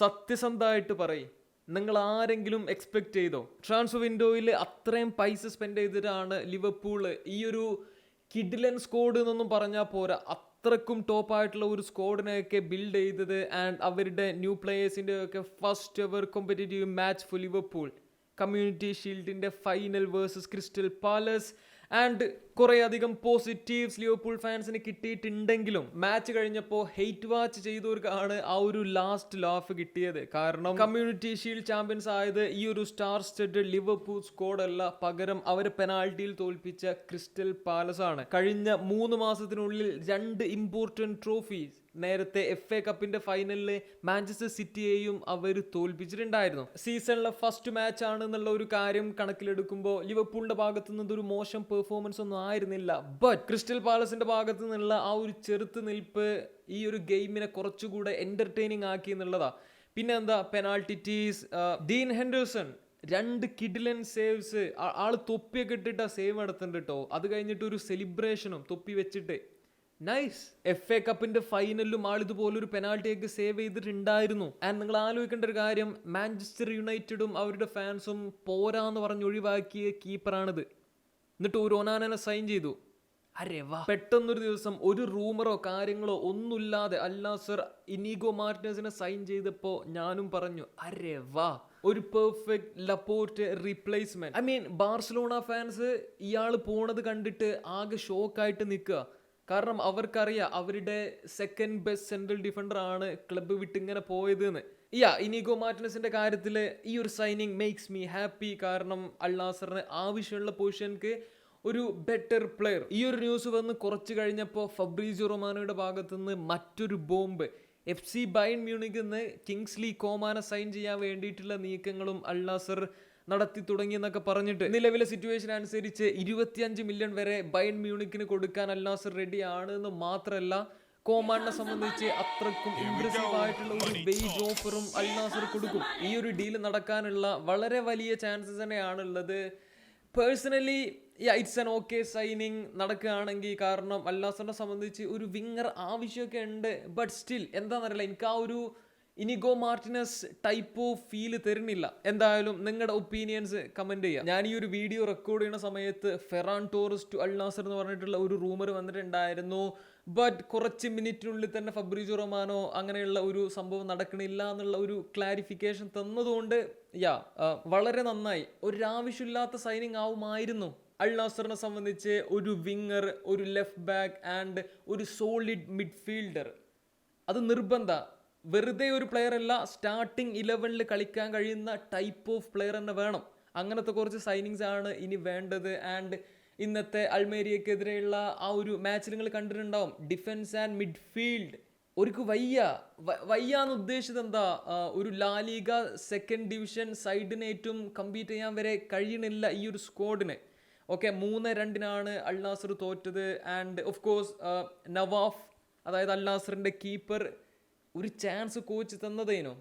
സത്യസന്ധമായിട്ട് പറയ്. നിങ്ങൾ ആരെങ്കിലും എക്സ്പെക്ട് ചെയ്തോ? ട്രാൻസ്ഫർ വിൻഡോയിൽ അത്രയും പൈസ സ്പെൻഡ് ചെയ്തിട്ടാണ് ലിവർപൂൾ ഈ ഒരു കിഡിലൻ സ്കോഡ് എന്നൊന്നും പറഞ്ഞാൽ പോരാ. അത്രക്കും ടോപ്പ് ആയിട്ടുള്ള ഒരു സ്കോഡിനെയൊക്കെ ബിൽഡ് ചെയ്തത് ആൻഡ് അവരുടെ ന്യൂ പ്ലേയേഴ്സിന്റെ ഒക്കെ first ever competitive match for Liverpool community ഷീൽഡിന്റെ final versus Crystal Palace and കുറേ അധികം പോസിറ്റീവ്സ് ലിവർപൂൾ ഫാൻസിന് കിട്ടിയിട്ടുണ്ടെങ്കിലും മാച്ച് കഴിഞ്ഞപ്പോൾ ഹെയ്റ്റ് വാച്ച് ചെയ്തവർക്കാണ് ആ ഒരു ലാസ്റ്റ് ലാഫ് കിട്ടിയത്. കാരണം കമ്മ്യൂണിറ്റി ഷീൽഡ് ചാമ്പ്യൻസ് ആയത് ഈ ഒരു സ്റ്റാർ സ്റ്റഡ് ലിവർപൂൾ സ്കോഡ് അല്ല പകരം അവരെ പെനാൾട്ടിയിൽ തോൽപ്പിച്ച ക്രിസ്റ്റൽ പാലസ് ആണ്. കഴിഞ്ഞ മൂന്ന് മാസത്തിനുള്ളിൽ രണ്ട് ഇമ്പോർട്ടന്റ് ട്രോഫീസ് നേരത്തെ എഫ് എ കപ്പിന്റെ ഫൈനലിൽ മാഞ്ചസ്റ്റർ സിറ്റിയെയും അവർ തോൽപ്പിച്ചിട്ടുണ്ടായിരുന്നു. സീസണിലെ ഫസ്റ്റ് മാച്ച് ആണ് എന്നുള്ള ഒരു കാര്യം കണക്കിലെടുക്കുമ്പോൾ ലിവർപൂളിന്റെ ഭാഗത്തു നിന്ന് ഒരു മോശം പെർഫോമൻസ് ഒന്നും ആയിരുന്നില്ല. ബട്ട് ക്രിസ്റ്റൽ പാലസിന്റെ ഭാഗത്തു നിന്നുള്ള ആ ഒരു ചെറുത്ത് നിൽപ്പ് ഈ ഒരു ഗെയിമിനെ കുറച്ചുകൂടെ എന്റർടൈനിങ് ആക്കി എന്നുള്ളതാ. പിന്നെന്താ? പെനാൾട്ടിറ്റീസ് ഡീൻ ഹെൻഡേഴ്സൺ രണ്ട് കിഡിലൻ സേവ്സ് ആൾ തൊപ്പിയൊക്കെ ഇട്ടിട്ട് സേവ് നടത്തുന്നുണ്ട് കേട്ടോ അത് കഴിഞ്ഞിട്ട് ഒരു സെലിബ്രേഷനും തൊപ്പി വെച്ചിട്ട് നൈസ് എഫ് എ കപ്പിന്റെ ഫൈനലിലും ആൾ ഇതുപോലെ ഒരു പെനാൾട്ടിയൊക്കെ സേവ് ചെയ്തിട്ടുണ്ടായിരുന്നു. ആൻഡ് നിങ്ങൾ ആലോചിക്കേണ്ട ഒരു കാര്യം മാഞ്ചസ്റ്റർ യുണൈറ്റഡും അവരുടെ ഫാൻസും പോരാന്ന് പറഞ്ഞ് ഒഴിവാക്കിയ കീപ്പറാണിത് എന്നിട്ട് ഒരു ഒനാനനെ സൈൻ ചെയ്തു. അരെ വാ. പെട്ടെന്നൊരു ദിവസം ഒരു റൂമറോ കാര്യങ്ങളോ ഒന്നുമില്ലാതെ അല്ല സർ ഇനീഗോ മാർട്ടിനസിനെ സൈൻ ചെയ്തപ്പോ ഞാനും പറഞ്ഞു അരെ വാ. ഒരു perfect Laporte replacement I mean Barcelona fans ഇയാൾ പോണത് കണ്ടിട്ട് ആകെ ഷോക്കായിട്ട് നിൽക്കുക. കാരണം അവർക്കറിയാം അവരുടെ സെക്കൻഡ് ബെസ്റ്റ് സെൻട്രൽ ഡിഫൻഡർ ആണ് ക്ലബ്ബ് വിട്ട് ഇങ്ങനെ പോയത് എന്ന് യാ ഇനിഗോ മാർട്ടിനസിന്റെ കാര്യത്തിൽ ഈ ഒരു സൈനിങ് മേക്സ് മീ ഹാപ്പി കാരണം അള്ളാസറിന് ആവശ്യമുള്ള പൊസിഷൻക്ക് ഒരു ബെറ്റർ പ്ലെയർ ഈ ഒരു ന്യൂസ് വന്ന് കുറച്ച് കഴിഞ്ഞപ്പോൾ ഫബ്രീസിയോ റൊമാനോയുടെ ഭാഗത്തുനിന്ന് മറ്റൊരു ബോംബ്. എഫ് സി ബൈൻ മ്യൂണിക്കിൽ നിന്ന് കിങ്സ്ലി കോമാനെ സൈൻ ചെയ്യാൻ വേണ്ടിയിട്ടുള്ള നീക്കങ്ങളും അൾനാസർ നടത്തി തുടങ്ങിയെന്നൊക്കെ പറഞ്ഞിട്ട് നിലവിലെ സിറ്റുവേഷൻ അനുസരിച്ച് ഇരുപത്തിയഞ്ച് മില്യൺ വരെ ബൈൻ മ്യൂണിക്കിന് കൊടുക്കാൻ അൽനാസർ റെഡി ആണ് എന്ന് മാത്രമല്ല കോമാനെ സംബന്ധിച്ച് അത്രക്കും ഇംപ്രസീവ് ആയിട്ടുള്ള ഒരു വെയ്ജ് ഓഫറും അൽനാസർ കൊടുക്കും. ഈ ഒരു ഡീൽ നടക്കാനുള്ള വളരെ വലിയ ചാൻസസ് തന്നെയാണ് ഉള്ളത് personally it's an okay signing നടക്കുകയാണെങ്കിൽ കാരണം അൽനാസറിനെ സംബന്ധിച്ച് ഒരു വിങ്ങർ ആവശ്യമൊക്കെ ഉണ്ട്. ബട്ട് സ്റ്റിൽ എന്താണെന്നറിയില്ല എനിക്ക് ആ ഒരു Inigo Martinez type of feel തരുന്നില്ല. എന്തായാലും നിങ്ങളുടെ ഒപ്പീനിയൻസ് കമന്റ് ചെയ്യുക ഞാൻ ഈ ഒരു വീഡിയോ റെക്കോർഡ് ചെയ്യുന്ന സമയത്ത് ഫെറാൻ ടോറസ് ടു അൽനാസർ എന്ന് പറഞ്ഞിട്ടുള്ള ഒരു റൂമർ വന്നിട്ടുണ്ടായിരുന്നു. ബട്ട് കുറച്ച് മിനിറ്റിനുള്ളിൽ തന്നെ ഫബ്രിജോ റൊമാനോ അങ്ങനെയുള്ള ഒരു സംഭവം നടക്കണില്ല എന്നുള്ള ഒരു ക്ലാരിഫിക്കേഷൻ തന്നതുകൊണ്ട് യാ വളരെ നന്നായി. ഒരാവശ്യമില്ലാത്ത സൈനിങ് ആവുമായിരുന്നു. അൽ നാസറിനെ സംബന്ധിച്ച് ഒരു വിങ്ങർ ഒരു ലെഫ്റ്റ് ബാക്ക് ആൻഡ് ഒരു സോളിഡ് മിഡ്ഫീൽഡർ അത് നിർബന്ധ. വെറുതെ ഒരു പ്ലെയർ അല്ല സ്റ്റാർട്ടിംഗ് ഇലവനിൽ കളിക്കാൻ കഴിയുന്ന ടൈപ്പ് ഓഫ് പ്ലെയർ തന്നെ വേണം. അങ്ങനത്തെ കുറച്ച് സൈനിങ്സ് ആണ് ഇനി വേണ്ടത്. ആൻഡ് ഇന്നത്തെ അൾമേരിയക്കെതിരെയുള്ള ആ ഒരു മാച്ച് നിങ്ങൾ കണ്ടിട്ടുണ്ടാവും. ഡിഫൻസ് ആൻഡ് മിഡ്ഫീൽഡ് ഒരുക്ക് വയ്യ. വയ്യ എന്ന് ഉദ്ദേശിച്ചത് എന്താ? ഒരു ലാലിക സെക്കൻഡ് ഡിവിഷൻ സൈഡിന് ഏറ്റവും കമ്പീറ്റ് ചെയ്യാൻ വരെ കഴിയണില്ല ഈ ഒരു സ്ക്വാഡിന് ഓക്കെ മൂന്ന് രണ്ടിനാണ് അൽ നാസർ തോറ്റത് ആൻഡ് ഓഫ് കോഴ്സ് നവാഫ് അതായത് അൽ നാസറിന്റെ കീപ്പർ ഒരു ചാൻസ് കോച്ച് തന്നതേനോ?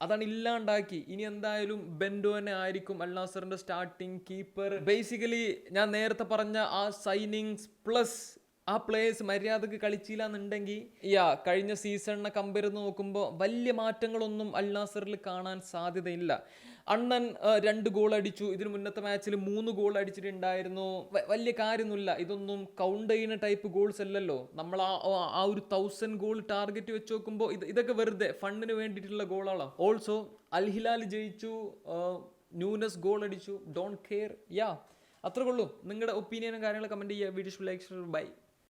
അതാണ് ഇല്ലാണ്ടാക്കി. ഇനി എന്തായാലും ബെൻഡോനെ ആയിരിക്കും അൽ നാസറിന്റെ സ്റ്റാർട്ടിങ് കീപ്പർ ബേസിക്കലി ഞാൻ നേരത്തെ പറഞ്ഞ ആ സൈനിങ്സ് പ്ലസ് ആ പ്ലേയേഴ്സ് മര്യാദയ്ക്ക് കളിച്ചില്ല എന്നുണ്ടെങ്കിൽ യാ കഴിഞ്ഞ സീസണിനെ കമ്പയർ നോക്കുമ്പോൾ വലിയ മാറ്റങ്ങളൊന്നും അൽ നാസറിൽ കാണാൻ സാധ്യതയില്ല. അണ്ണൻ രണ്ട് ഗോൾ അടിച്ചു. ഇതിന് മുന്നത്തെ മാച്ചിൽ മൂന്ന് ഗോൾ അടിച്ചിട്ടുണ്ടായിരുന്നു. വലിയ കാര്യമൊന്നുമില്ല. ഇതൊന്നും കൗണ്ട് ചെയ്യുന്ന ടൈപ്പ് ഗോൾസ് അല്ലല്ലോ. നമ്മൾ ആ ആ- ആ ഒരു തൗസൻഡ് ഗോൾ ടാർഗറ്റ് വെച്ച് നോക്കുമ്പോൾ ഇത് ഇതൊക്കെ വെറുതെ ഫണ്ടിന് വേണ്ടിയിട്ടുള്ള ഗോളാണ് ഓൾസോ അൽ ഹിലാൽ ജയിച്ചു ന്യൂനസ് ഗോൾ അടിച്ചു. ഡോണ്ട് കെയർ യാ അത്രേ ഉള്ളൂ. നിങ്ങളുടെ ഒപ്പീനിയനും കാര്യങ്ങളും കമന്റ് ചെയ്യുക. Video like by